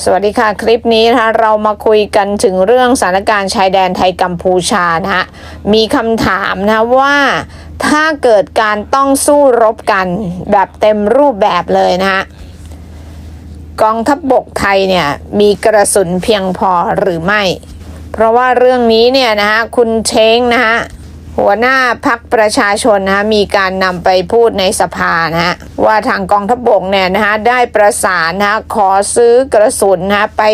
สวัสดีค่ะ คลิปนี้นะคะเรามาคุยกันถึงเรื่องสถานการณ์ชายแดนไทยกัมพูชานะฮะมีคำถามนะว่าถ้าเกิดการต้องสู้รบกันแบบเต็มรูปแบบเลยนะฮะกองทัพบบกไทยเนี่ยมีกระสุนเพียงพอหรือไม่ เพราะว่าเรื่องนี้เนี่ยนะฮะคุณเช้งนะฮะ หัวหน้าพักประชาชนนะฮะมีการนำไปพูดในสภานะว่าทางกองทัพบกเนี่ยนะฮะได้ประสานนะฮะขอซื้อกระสุนนะฮะไป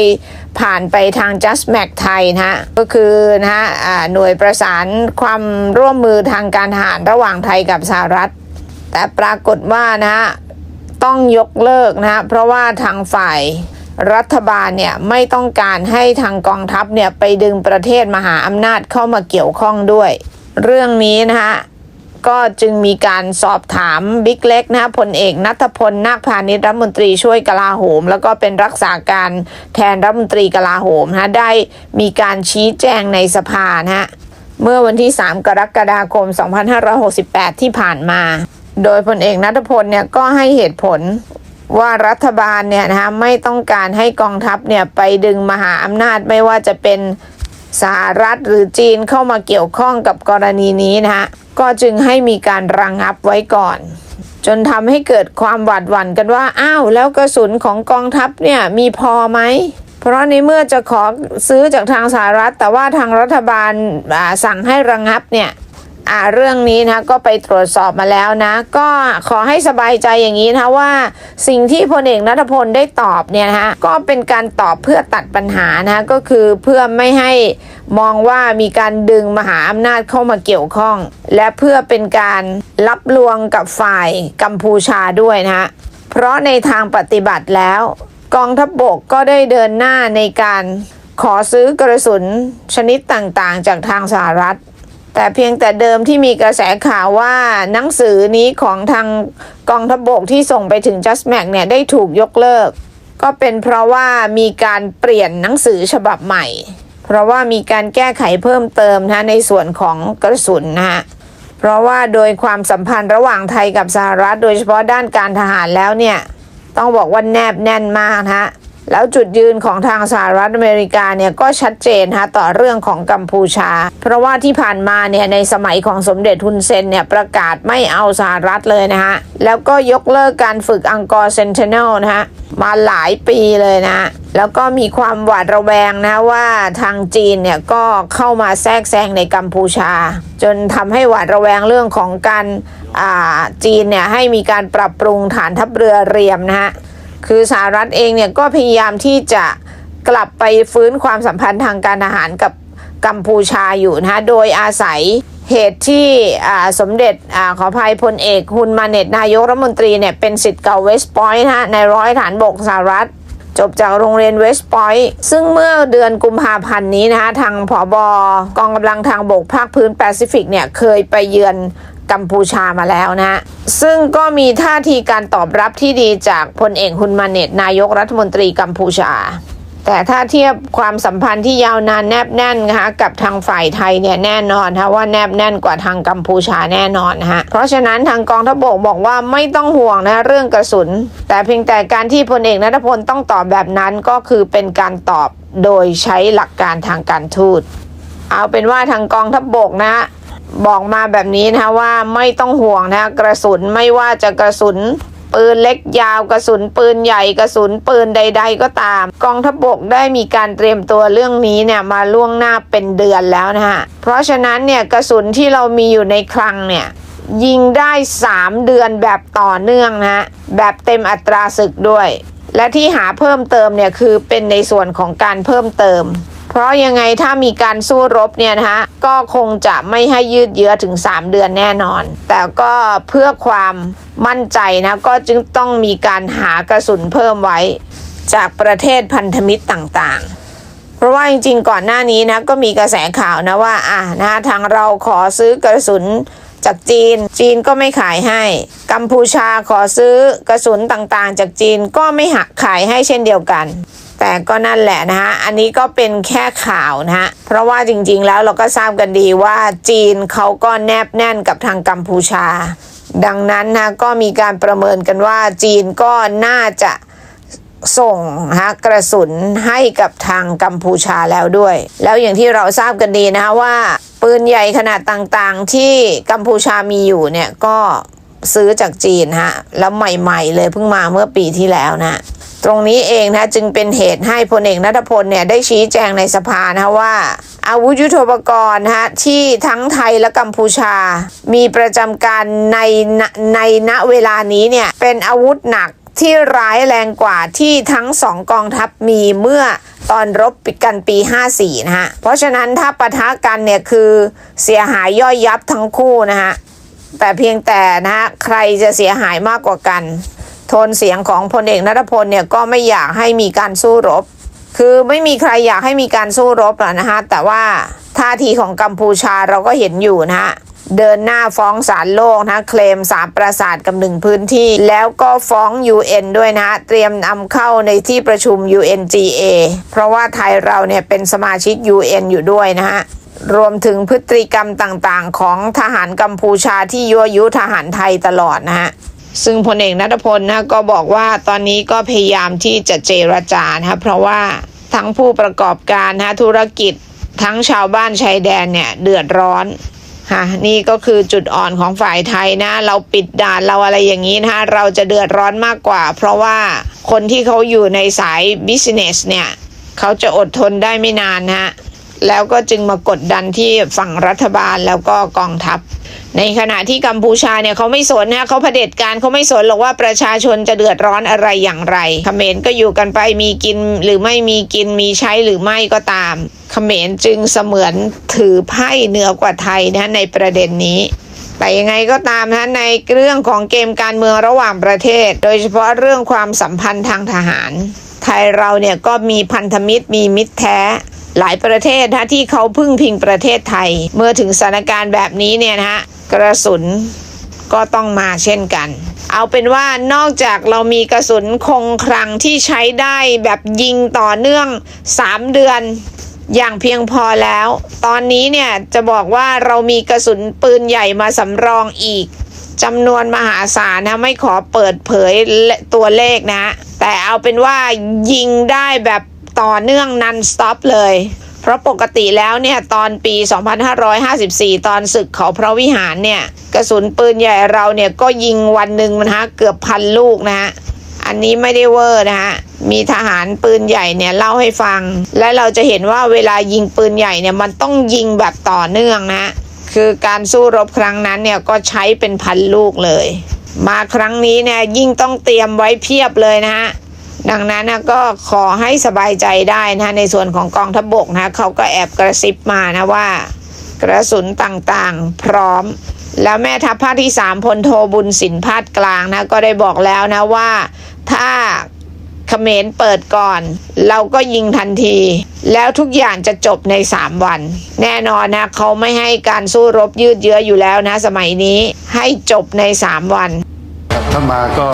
ผ่านไปทาง Just Mac ไทยนะฮะก็คือนะฮะหน่วยประสานความร่วมมือทางการทหารระหว่างไทยกับสหรัฐ แต่ปรากฏว่านะฮะต้องยกเลิกนะฮะเพราะว่าทางฝ่ายรัฐบาลเนี่ยไม่ต้องการให้ทางกองทัพเนี่ยไปดึงประเทศมหาอำนาจเข้ามาเกี่ยวข้องด้วย เรื่องนี้นะฮะก็จึงมีการสอบถามบิ๊กเล็กนะฮะพลเอกนัทพลนาคพาณิชย์รัฐมนตรีช่วยกลาโหม แล้วก็เป็นรักษาการแทนรัฐมนตรีกลาโหมนะฮะได้มีการชี้แจงในสภานะฮะเมื่อวันที่ 3 กรกฎาคม 2568 ที่ผ่านมา โดยพลเอกนัทพลเนี่ยก็ให้เหตุผลว่ารัฐบาลเนี่ยนะฮะไม่ต้องการให้กองทัพเนี่ยไปดึงมหาอำนาจไม่ว่าจะเป็น สหรัฐหรือจีนเข้ามาเกี่ยวข้องกับกรณีนี้นะฮะก็จึงให้มีการระงงับไว้ก่อน จนทำให้เกิดความหวาดหวั่นกันว่าอ้าวแล้วกระสุนของกองทัพเนี่ยมีพอไหมเพราะในเมื่อจะขอซื้อจากทางสหรัฐ แต่ว่าทางรัฐบาลสั่งให้ระงงับเนี่ย อ่าเรื่องนี้นะก็ไปตรวจสอบมาแล้วนะ ก็ขอให้สบายใจอย่างนี้นะว่าสิ่งที่พลเอกนัทพลได้ตอบเนี่ยนะฮะก็เป็นการตอบเพื่อตัดปัญหานะก็คือเพื่อไม่ให้มองว่ามีการดึงมหาอำนาจเข้ามาเกี่ยวข้อง และเพื่อเป็นการรับลวงกับฝ่ายกัมพูชาด้วยนะฮะเพราะในทางปฏิบัติแล้ว กองทัพบบกก็ได้เดินหน้าในการขอซื้อกระสุนชนิดต่างๆ จากทางสหรัฐ แต่เพียงแต่เดิมที่มีกระแสข่าวว่าหนังสือนี้ของทางกองทัพบบกที่ส่งไปถึง Just Mac เนี่ยได้ถูกยกเลิก ก็เป็นเพราะว่ามีการเปลี่ยนหนังสือฉบับใหม่ เพราะว่ามีการแก้ไขเพิ่มเติมนะในส่วนของกระสุนนะฮะเพราะว่าโดยความสัมพันธ์ระหว่างไทยกับสหรัฐ โดยเฉพาะด้านการทหารแล้วเนี่ย ต้องบอกว่าแนบแน่นมากนะฮะ แล้วจุดยืนของทางสหรัฐอเมริกาเนี่ยก็ชัดเจนฮะต่อเรื่องของกัมพูชา เพราะว่าที่ผ่านมาเนี่ยในสมัยของสมเด็จฮุนเซนเนี่ยประกาศไม่เอาสหรัฐเลยนะฮะ แล้วก็ยกเลิกการฝึกอังกอร์เซนเทน a ลนะฮะ มาหลายปีเลยนะ แล้วก็มีความหวาดระแวงนะว่าทางจีนเนี่ยก็เข้ามาแทรกแซงในกัมพูชา จนทำให้หวาดระแวงเรื่องของการอ่าจีนเนี่ยให้มีการปรับปรุงฐานทัพเรือเรียมนะฮะ คือสหรัฐเองเนี่ยก็พยายามที่จะกลับไปฟื้นความสัมพันธ์ทางการทหารกับกัมพูชาอยู่นะฮะโดยอาศัยเหตุที่สมเด็จอขออภัยพลเอกฮุนมาเนตนายกรัฐมนตรีเนี่ยเป็นสิทธิ์เก่าเวสต์พอยต์นะฮะในร้อยฐานบกสหรัฐ จบจากโรงเรียนเวสต์พอยต์ซึ่งเมื่อเดือนกุมภาพันธ์นี้นะคะทางผอบกองกำลังทางบกภาคพื้นแปซิฟิกเนี่ยเคยไปเยือน กัมพูชามาแล้วนะ ซึ่งก็มีท่าทีการตอบรับที่ดีจากพลเอกฮุนมาเนตนายกรัฐมนตรีกัมพูชา แต่ถ้าเทียบความสัมพันธ์ที่ยาวนานแนบแน่นนะคะกับทางฝ่ายไทยเนี่ยแน่นอนนะคะว่าแนบแน่นกว่าทางกัมพูชาแน่นอนนะฮะเพราะฉะนั้นทางกองทัพบกบอกว่าไม่ต้องห่วงนะเรื่องกระสุน แต่เพียงแต่การที่พลเอกนัทพลต้องตอบแบบนั้นก็คือเป็นการตอบโดยใช้หลักการทางการทูตเอาเป็นว่าทางกองทัพบกนะ บอกมาแบบนี้นะคะว่าไม่ต้องห่วงนะกระสุนไม่ว่าจะกระสุนปืนเล็กยาวกระสุนปืนใหญ่กระสุนปืนใด ๆ ก็ตาม กองทัพบกได้มีการเตรียมตัวเรื่องนี้เนี่ยมาล่วงหน้าเป็นเดือนแล้วนะฮะเพราะฉะนั้นเนี่ยกระสุนที่เรามีอยู่ในคลังเนี่ยยิงได้ 3 เดือนแบบต่อเนื่องนะแบบเต็มอัตราศึกด้วย และที่หาเพิ่มเติมเนี่ยคือเป็นในส่วนของการเพิ่มเติม เพราะยังไงถ้ามีการสู้รบเนี่ยนะฮะก็คงจะไม่ให้ยืดเยื้อถึง 3 เดือนแน่นอน แต่ก็เพื่อความมั่นใจนะก็จึงต้องมีการหากระสุนเพิ่มไว้ จากประเทศพันธมิตรต่างๆ เพราะว่าจริงๆก่อนหน้านี้นะก็มีกระแสข่าวนะว่าอะนะทางเราขอซื้อกระสุนจากจีน จีนก็ไม่ขายให้ กัมพูชาขอซื้อกระสุนต่างๆ จากจีนก็ไม่หักขายให้เช่นเดียวกัน แต่ก็นั่นแหละนะฮะ อันนี้ก็เป็นแค่ข่าวนะฮะ เพราะว่าจริงๆแล้วเราก็ทราบกันดีว่าจีนเขาก็แนบแน่นกับทางกัมพูชา ดังนั้นนะก็มีการประเมินกันว่าจีนก็น่าจะส่งฮะกระสุนให้กับทางกัมพูชาแล้วด้วย แล้วอย่างที่เราทราบกันดีนะฮะว่า ปืนใหญ่ขนาดต่างๆ ที่กัมพูชามีอยู่เนี่ยก็ซื้อจากจีนฮะแล้วใหม่ ๆ เลยเพิ่งมาเมื่อปีที่แล้วนะ รงนี้เองนะจึงเป็นเหตุให้พลเอกนัทพลเนี่ยได้ชี้แจงในสภานะว่า อาวุธยุทโธปกรณ์ฮะที่ทั้งไทยและกัมพูชา มีประจำการในในณเวลานี้เนี่ยเป็นอาวุธหนักที่ร้ายแรงกว่าที่ทั้งสองกองทัพมีเมื่อตอนรบกันปี 54 นะฮะ เพราะฉะนั้นถ้าปะทะกันเนี่ยคือเสียหายย่อยยับทั้งคู่นะฮะ แต่เพียงแต่นะฮะใครจะเสียหายมากกว่ากัน โทนเสียงของพลเอกนัทพลเนี่ยก็ไม่อยากให้มีการสู้รบ คือไม่มีใครอยากให้มีการสู้รบหรอกนะฮะแต่ว่าท่าทีของกัมพูชาเราก็เห็นอยู่นะฮะเดินหน้าฟ้องศาลโลกนะเคลมสามประสาทกับหนึ่งพื้นที่ แล้วก็ฟ้อง UN ด้วยนะฮะเตรียมนำเข้าในที่ประชุม UNGA เพราะว่าไทยเราเนี่ยเป็นสมาชิก UN อยู่ด้วยนะฮะรวมถึงพฤติกรรมต่างๆ ของทหารกัมพูชาที่ยั่วยุทหารไทยตลอดนะฮะ ซึ่งพลเอกนัทพลนะก็บอกว่าตอนนี้ก็พยายามที่จะเจรจานะเพราะว่าทั้งผู้ประกอบการนะธุรกิจทั้งชาวบ้านชายแดนเนี่ยเดือดร้อนฮะนี่ก็คือจุดอ่อนของฝ่ายไทยนะ เราปิดด่านเราอะไรอย่างนี้นะเราจะเดือดร้อนมากกว่า เพราะว่าคนที่เขาอยู่ในสายบิสเนสเนี่ยเขาจะอดทนได้ไม่นานนะฮะแล้วก็จึงมากดดันที่ฝั่งรัฐบาลแล้วก็กองทัพ ในขณะที่กัมพูชาเนี่ยเขาไม่สนนะเขาเผด็จการเขาไม่สนหรอกว่าประชาชนจะเดือดร้อนอะไรอย่างไรเขมรก็อยู่กันไปมีกินหรือไม่มีกินมีใช้หรือไม่ก็ตามเขมรจึงเสมือนถือไพ่เหนือกว่าไทยนะในประเด็นนี้แต่ยังไงก็ตามนะในเรื่องของเกมการเมืองระหว่างประเทศ โดยเฉพาะเรื่องความสัมพันธ์ทางทหาร ไทยเราเนี่ยก็มีพันธมิตรมีมิตรแท้ หลายประเทศนะที่เขาพึ่งพิงประเทศไทย เมื่อถึงสถานการณ์แบบนี้เนี่ยนะฮะ กระสุนก็ต้องมาเช่นกัน เอาเป็นว่านอกจากเรามีกระสุนคงคลังที่ใช้ได้แบบยิงต่อเนื่อง 3 เดือนอย่างเพียงพอแล้ว ตอนนี้เนี่ยจะบอกว่าเรามีกระสุนปืนใหญ่มาสำรองอีกจำนวนมหาศาลนะไม่ขอเปิดเผยตัวเลขนะ แต่เอาเป็นว่ายิงได้แบบต่อเนื่องนันสต็อปเลย ราะปกติแล้วเนี่ยตอนปี 2554 ตอนศึกเขาพระวิหารเนี่ยกระสุนปืนใหญ่เราเนี่ยก็ยิงวันหนึ่งนะฮะเกือบพันลูกนะฮะอันนี้ไม่ได้เวอร์นะฮะมีทหารปืนใหญ่เนี่ยเล่าให้ฟัง และเราจะเห็นว่าเวลายิงปืนใหญ่เนี่ยมันต้องยิงแบบต่อเนื่องนะ คือการสู้รบครั้งนั้นเนี่ยก็ใช้เป็นพันลูกเลย มาครั้งนี้เนี่ยยิ่งต้องเตรียมไว้เพียบเลยนะฮะ ดังนั้นนะก็ขอให้สบายใจได้นะในส่วนของกองทัพบกนะเขาก็แอบกระซิบมานะว่า กระสุนต่างๆ พร้อม แล้วแม่ทัพภาคที่ 3พลโทบุญสินพาดกลางนะก็ได้บอกแล้วนะว่าถ้าเขมรเปิดก่อน เราก็ยิงทันที แล้วทุกอย่างจะจบใน 3 วัน แน่นอนนะเขาไม่ให้การสู้รบยืดเยื้ออยู่แล้วนะ สมัยนี้ให้จบใน 3 วัน ถ้ามาก็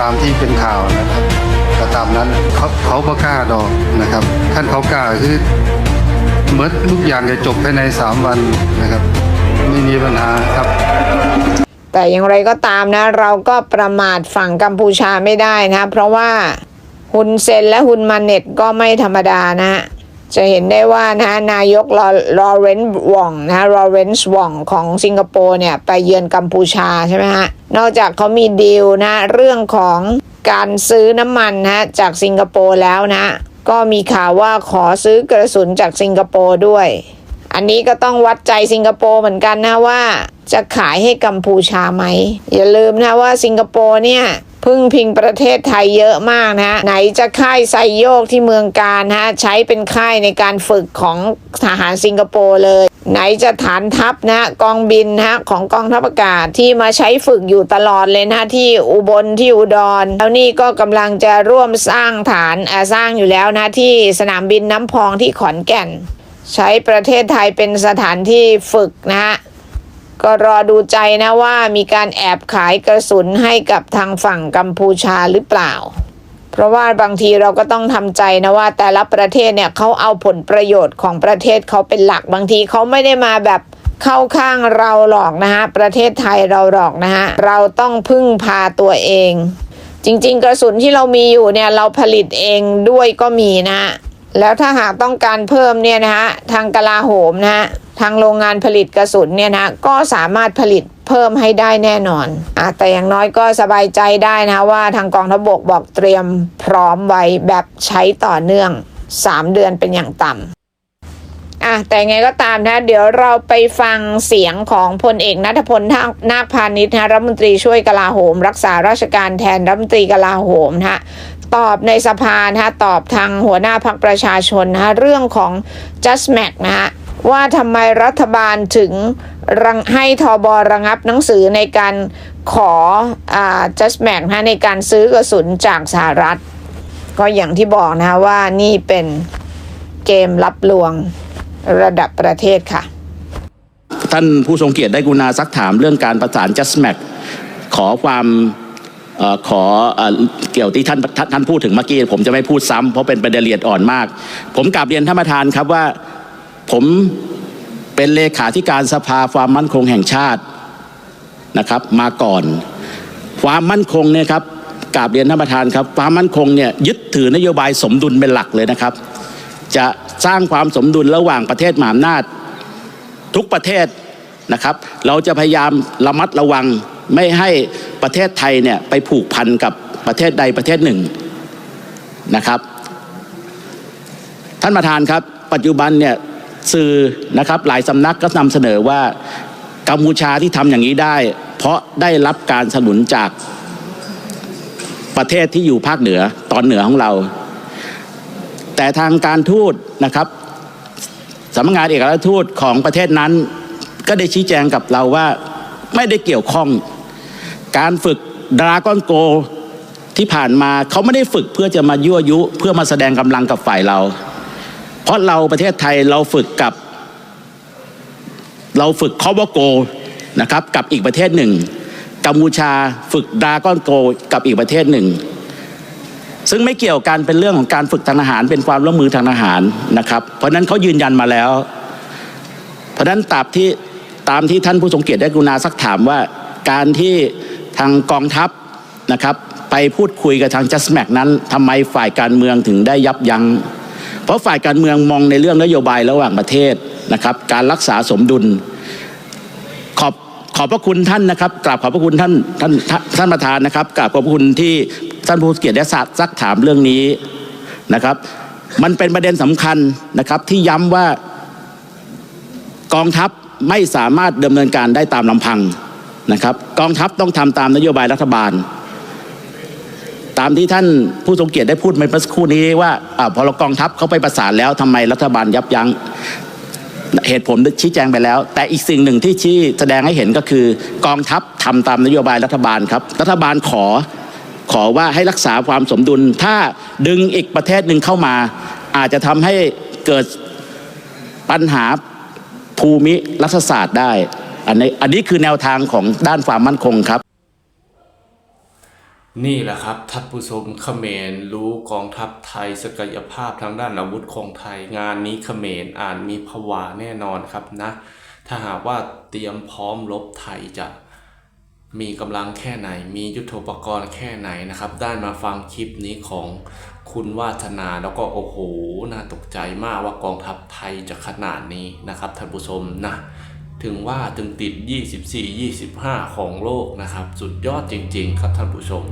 ตามที่เป็นข่าวนะครับ ก็ตามนั้นเขาเขาก็กล้าดอกนะครับ ท่านเขากล้าคือเหมื่อนทุกอย่างจะจบภายในสามวันนะครับไม่มีปัญหาครับ แต่อย่างไรก็ตามนะ เราก็ประมาทฝั่งกัมพูชาไม่ได้นะ เพราะว่าฮุนเซนและฮุนมาเน็ตก็ไม่ธรรมดานะจะเห็นได้ว่านะนายกลอลอเรนซ์วองนะลอเรนซ์วองของสิงคโปร์เนี่ย ไปเยือนกัมพูชาใช่ไหมฮะ นอกจากเขามีดีลนะ เรื่องของ การซื้อน้ำมันนะจากสิงคโปร์แล้วนะ ก็มีข่าวว่าขอซื้อกระสุนจากสิงคโปร์ด้วย อันนี้ก็ต้องวัดใจสิงคโปร์เหมือนกันนะว่า จะขายให้กัมพูชาไหม อย่าลืมนะว่าสิงคโปร์เนี่ย พึ่งพิงประเทศไทยเยอะมากนะฮะไหนจะค่ายไซโยกที่เมืองการฮะใช้เป็นค่ายในการฝึกของทหารสิงคโปร์เลย ไหนจะฐานทัพนะกองบินนะของกองทัพอากาศที่มาใช้ฝึกอยู่ตลอดเลยนะที่อุบลที่อุดรแล้วนี่ก็กำลังจะร่วมสร้างฐานสร้างอยู่แล้วนะที่สนามบินน้ำพองที่ขอนแก่น ใช้ประเทศไทยเป็นสถานที่ฝึกนะฮะ ก็รอดูใจนะว่ามีการแอบขายกระสุนให้กับทางฝั่งกัมพูชาหรือเปล่า เพราะว่าบางทีเราก็ต้องทำใจนะว่า แต่ละประเทศเนี่ยเขาเอาผลประโยชน์ของประเทศเขาเป็นหลักบางทีเขาไม่ได้มาแบบเข้าข้างเราหรอกนะฮะประเทศไทยเราหรอกนะฮะเราต้องพึ่งพาตัวเอง จริง ๆ กระสุนที่เรามีอยู่เนี่ยเราผลิตเองด้วยก็มีนะฮะ แล้วถ้าหากต้องการเพิ่มเนี่ยนะฮะทางกลาโหมนะฮะทางโรงงานผลิตกระสุนเนี่ยนะก็สามารถผลิตเพิ่มให้ได้แน่นอนอะแต่อย่างน้อยก็สบายใจได้นะว่าทางกองทัพบกบอกเตรียมพร้อมไว้แบบใช้ต่อเนื่อง 3 เดือนเป็นอย่างต่ำอะแต่ไงก็ตามนะ เดี๋ยวเราไปฟังเสียงของพลเอกนัทพลนาคพาณิชย์นะรัฐมนตรีช่วยกลาโหม รักษาราชการแทนรัฐมนตรีกลาโหมนะฮะ ตอบในสภานะฮะตอบทางหัวหน้าพักประชาชนนะฮะเรื่องของ just mac นะฮะว่าทำไมรัฐบาลถึงรังให้ทบระงับหนังสือในการขออ just mac นะฮะในการซื้อกระสุนจากสหรัฐ ก็อย่างที่บอกนะฮะว่านี่เป็นเกมลับลวงระดับประเทศค่ะ ท่านผู้ทรงเกียรติได้กรุณาซักถามเรื่องการประสาน just mac ขอความ ขอเออเกี่ยวที่ท่านท่านพูดถึงเมื่อกี้ผมจะไม่พูดซ้ำเพราะเป็นประเด็นละเอียดอ่อนมาก ผมกลับเรียนท่านประธานครับว่าผมเป็นเลขาธิการสภาความมั่นคงแห่งชาตินะครับมาก่อน ความมั่นคงเนี่ยครับกราบเรียนท่านประธานครับความมั่นคงเนี่ยยึดถือนโยบายสมดุลเป็นหลักเลยนะครับ จะสร้างความสมดุลระหว่างประเทศมหาอำนาจทุกประเทศนะครับ เราจะพยายามระมัดระวัง ไม่ให้ประเทศไทยเนี่ยไปผูกพันกับประเทศใดประเทศหนึ่งนะครับ ท่านประธานครับ ปัจจุบันเนี่ยสื่อนะครับหลายสำนักก็นำเสนอว่ากัมพูชาที่ทำอย่างนี้ได้ เพราะได้รับการสนุนจากประเทศที่อยู่ภาคเหนือตอนเหนือของเรา แต่ทางการทูตนะครับสำนักงานเอกอัครราชทูตของประเทศนั้น ก็ได้ชี้แจงกับเราว่าไม่ได้เกี่ยวข้อง การฝึกดราก้อนโกที่ผ่านมาเขาไม่ได้ฝึกเพื่อจะมายั่วยุ เพื่อมาแสดงกำลังกับฝ่ายเรา เพราะเราประเทศไทยเราฝึกกับ เราฝึกคอวโกนะครับกับอีกประเทศหนึ่ง กัมพูชาฝึกดราก้อนโกกับอีกประเทศหนึ่ง ซึ่งไม่เกี่ยวกันเป็นเรื่องของการฝึกทางทหารเป็นความร่วมมือทางทหารนะครับ เพราะนั้นเขายืนยันมาแล้ว เพราะนั้นตามที่ตามที่ท่านผู้ทรงเกียรติได้กรุณาซักถามว่าการที่ ทางกองทัพนะครับ ไปพูดคุยกับทางจัสแมกนั้นทำไมฝ่ายการเมืองถึงได้ยับยัง้งเพราะฝ่ายการเมืองมองในเรื่องนโยบายระหว่างประเทศนะครับ การรักษาสมดุล ขอบขอบพระคุณท่านนะครับกราบขอบพระคุณท่านท่านท่านประธานนะครับกราบขอบพระคุณที่ท่านผู้เกียรติได้ซักถามเรื่องนี้นะครับ มันเป็นประเด็นสำคัญนะครับที่ย้ำว่ากองทัพไม่สามารถดำเนินการได้ตามลำพัง นะครับกองทัพต้องทำตามนโยบายรัฐบาล ตามที่ท่านผู้ทรงเกียรติได้พูดเมื่อสักครู่นี้ว่าอพอเรากองทัพเขาไปประสานแล้วทำไมรัฐบาลยับยั้งเหตุผลชี้แจงไปแล้ว แต่อีกสิ่งหนึ่งที่ชี้แสดงให้เห็นก็คือกองทัพทำตามนโยบายรัฐบาลครับ รัฐบาลขอขอว่าให้รักษาความสมดุล ถ้าดึงอีกประเทศหนึ่งเข้ามา อาจจะทำให้เกิดปัญหาภูมิรัฐศาสตร์ได้ อันนี้อันนี้คือแนวทางของด้านความมั่นคงครับ นี่แหละครับท่านผู้ชมเขมรรู้กองทัพไทยศักยภาพทางด้านอาวุธของไทย งานนี้เขมรอ่านมีผวาแน่นอนครับนะ ถ้าหากว่าเตรียมพร้อมรบไทยจะมีกำลังแค่ไหน มียุทโธปกรณ์แค่ไหนนะครับ ได้มาฟังคลิปนี้ของคุณวาฒนาแล้วก็โอ้โห น่าตกใจมากว่ากองทัพไทยจะขนาดนี้นะครับท่านผู้ชมนะ ถึงว่าถึงติด 24 25 ของโลกนะครับ สุดยอดจริง ๆ ครับท่านผู้ชม